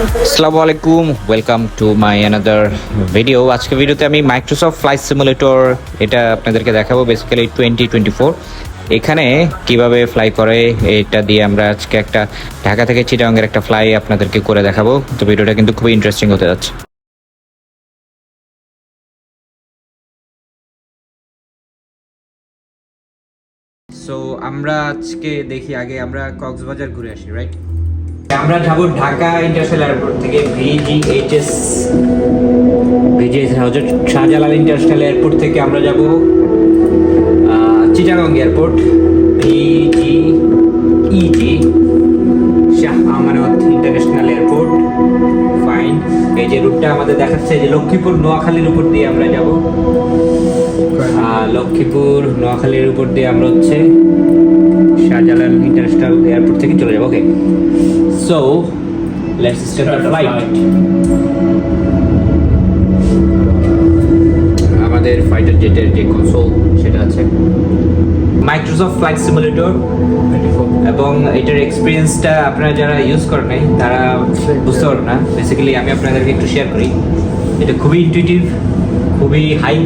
আসসালামু আলাইকুম welcome to my another video আজকে ভিডিওতে আমি মাইক্রোসফট ফ্লাইট সিমুলেটর এটা আপনাদেরকে দেখাবো বেসিক্যালি টোয়েন্টি টোয়েন্টি ফোর এখানে কীভাবে ফ্লাই করে, এটা দিয়ে আমরা আজকে একটা ঢাকা থেকে চিটাঙ্গের একটা ফ্লাই আপনাদেরকে করে দেখাবো। তো ভিডিওটা কিন্তু খুবই ইন্টারেস্টিং হতে যাচ্ছে। সো আমরা আজকে দেখি, আগে আমরা কক্সবাজার ঘুরে আসি রাইট আমরা যাব ঢাকা ইন্টারন্যাশনাল এয়ারপোর্ট থেকে ভিজিএইচএস ভিজিএস হজরত শাহজালাল ইন্টারন্যাশনাল এয়ারপোর্ট থেকে আমরা যাব চিটাগং এয়ারপোর্ট ভিজি ভিজিইজি Shah Amanat international airport. Fine এই যে রুটটা আমাদের দেখাচ্ছে যে লক্ষ্মীপুর, নোয়াখালীর উপর দিয়ে আমরা যাব। লক্ষ্মীপুর, নোয়াখালীর উপর দিয়ে আমরা হচ্ছে শাহজালাল ইন্টারন্যাশনাল এয়ারপোর্ট থেকে চলে যাব okay so let's start the flight আমাদের ফাইটার জেটের যে কনসোল সেটা আছে। মাইক্রোসফট ফ্লাইট সিমুলেটর এবং এটার এক্সপিরিয়েন্সটা আপনারা যারা ইউজ করেন নাই তারা বুঝতে পারবেন না। বেসিক্যালি আমি আপনাদেরকে একটু শেয়ার করি। এটা খুবই ইনটিউটিভ খুবই high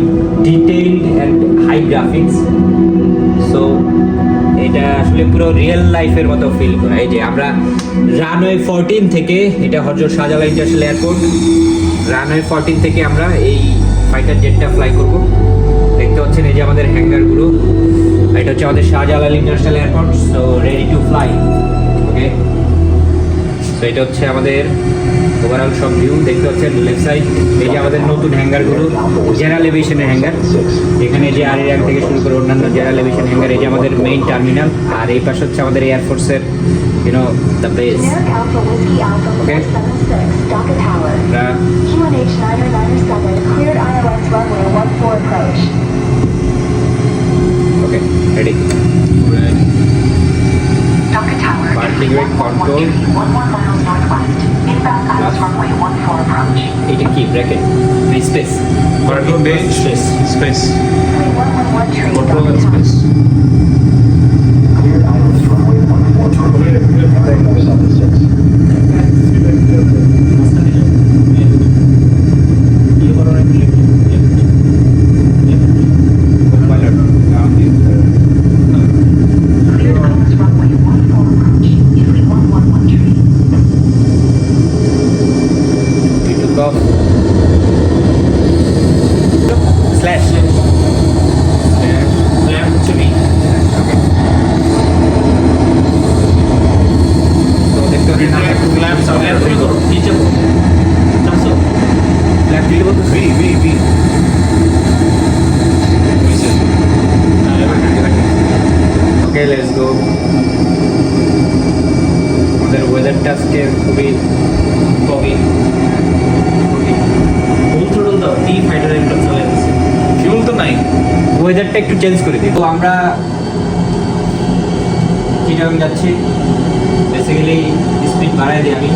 detailed and high graphics so এটা আসলে পুরো রিয়েল লাইফের মতো ফিল করা। এই যে আমরা রানওয়ে ফোরটিন থেকে, এটা Hazrat Shahjalal international airport runway fourteen থেকে আমরা এই ফাইটার জেটটা ফ্লাই করব। দেখতে পাচ্ছেন এই যে আমাদের হ্যাঙ্গারগুলো এটা হচ্ছে আমাদের Shahjalal international airport so ready to fly okay so এটা হচ্ছে আমাদের ওভারঅল সব ভিউ দেখতে পাচ্ছেন লেফট সাইড এই যে আমাদের নতুন হ্যাঙ্গারগুলো জেনারেল এভিয়েশনের হ্যাঙ্গার এখানে যে আর এয়ার থেকে শুরু করে অন্যান্য জেনারেল এভিয়েশন হ্যাঙ্গার এই যে আমাদের মেইন টার্মিনাল আর এই পাশে হচ্ছে আমাদের এয়ারফোর্সের you know the base Sierra control. Hit and key, bracket. Free space. Control page. Space. Space. Control and space. Clear items runway 14. Clear. Clear. Clear. Clear. Clear. Clear. Clear. Clear. চলে কবি Fuel তো নাই। ওয়েদারটা একটু change করে দিই। তো আমরা চিটাগাং যাচ্ছি। বেসিক্যালি স্পিড বাড়াই দিই আমি।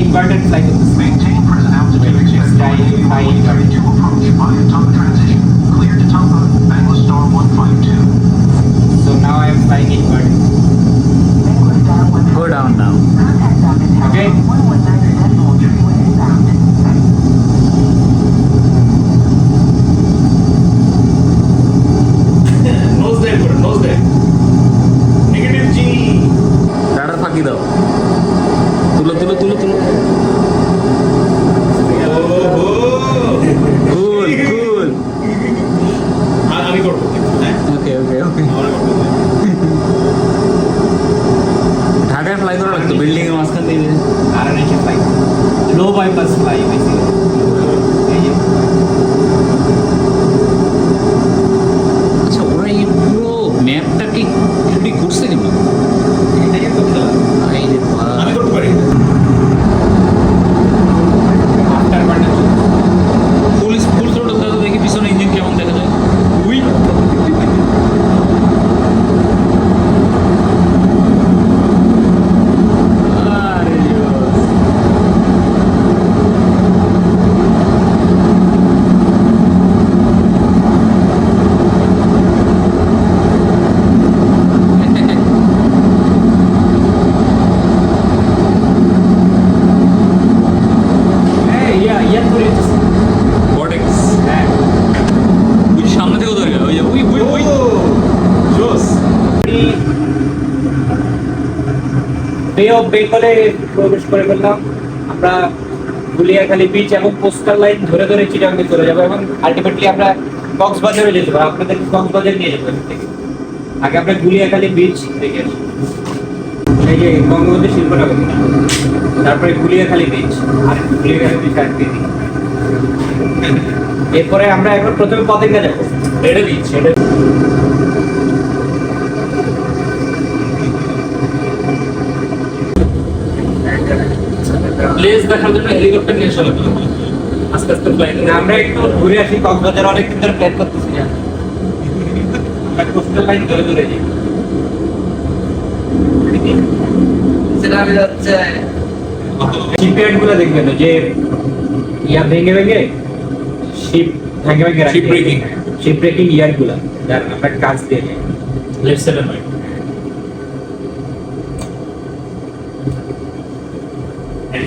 inverted fly করতেছি maintain present altitude expect fly inverted approach via tongue transition. Clear to Tonga Anglo Star 152 so now I am flying inverted. Go down now. Okay. বেঙ্গলে প্রবেশ করে ফেললাম আমরা বিচ এবং লাইন ধরে ধরে চিটাঙ্গে চলে যাব এবং আলটিমেটলি আমরা কক্সবাজারে যেতে পারব। আপনাদের কক্সবাজার নিয়ে। আগে আমরা গুলিয়াখালী বিচ দেখে আসি। এই যে বঙ্গবন্ধু তারপরে গুলিয়াখালী বিচ আর গুলিয়াখালী বিচ আর এরপরে আমরা এখন প্রথমে পতেঙ্গা যাব এটা বিচ প্লেস দেখার জন্য হেলিকপ্টার নিয়ে চলে। গেল আস্তে আস্তে ফ্লাইট আমরা একটু ঘুরে আসি কক্সবাজার অনেকদিন ধরে প্ল্যান করতেছি না। কোস্টাল লাইন ধরে ধরে যাই। সেটা আমি শিপইয়ার্ডগুলো দেখবেন যে ইয়া ভেঙে ভেঙে শিপ ভেঙে ভেঙে Ship breaking. শিপ ব্রেকিং ইয়ার্ডগুলা যার আমরা কাজ দিয়ে যাই। লেফট সাইডে নয়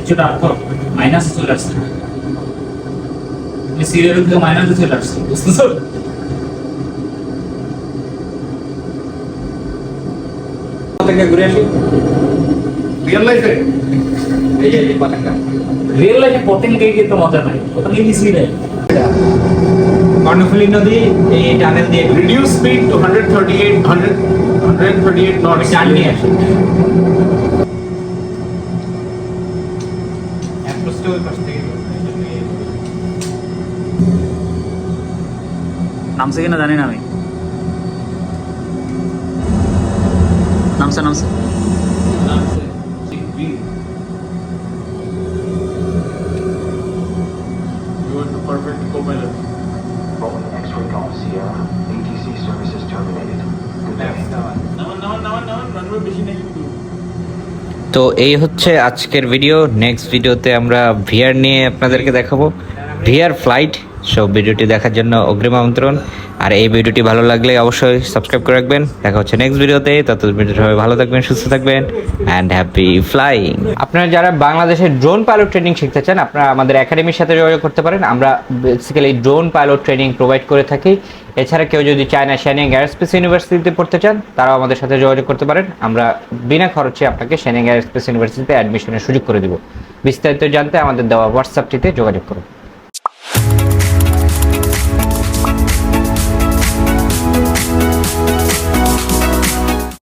অ্যাটিটিউড আপ মাইনাসে চলে আসছে। সিরিয়াল থেকে মাইনাসে চলে আসছে বুঝতেছো? পতাকা ঘুরে আসি। রিয়েল লাইফে এই এই পতাকা রিয়েল লাইফে পতেঙ্গে গিয়ে তো মজা নাই পতেঙ্গে কি সিরিয়াল কর্ণফুলী নদী এই টানেল দিয়ে রিডিউস স্পিড টু 138 100 138 নটস টান নিয়ে আসি। অ্যাপ্রোচটা ওই পাশ থেকে করব, এই জন্য এই- নামছে কিনা জানি না আমি তো এই হচ্ছে আজকের ভিডিও নেক্সট ভিডিওতে আমরা ভিআর নিয়ে আপনাদেরকে দেখাবো। ভিআর ফ্লাইট সব ভিডিওটি দেখার জন্য অগ্রিম আমন্ত্রণ। আর এই ভিডিওটি ভালো লাগলে অবশ্যই সাবস্ক্রাইব করে রাখবেন। দেখা হচ্ছে নেক্সট ভিডিওতে। তত ভিডিও সবাই ভালো থাকবেন, সুস্থ থাকবেন অ্যান্ড হ্যাপি ফ্লাইং আপনারা যারা বাংলাদেশের ড্রোন পাইলট ট্রেনিং শিখতে চান, আপনারা আমাদের একাডেমির সাথে যোগাযোগ করতে পারেন। আমরা basically drone pilot training provide করে থাকি। এছাড়া কেউ যদি চায়না শ্যানিং এয়ারস্পেস ইউনিভার্সিটিতে পড়তে চান, তারাও আমাদের সাথে যোগাযোগ করতে পারেন। আমরা বিনা খরচে আপনাকে শ্যানিং এয়ারস্পেস ইউনিভার্সিটিতে অ্যাডমিশনের সুযোগ করে দেব। বিস্তারিত জানতে আমাদের দেওয়া হোয়াটসঅ্যাপটিতে যোগাযোগ করুন।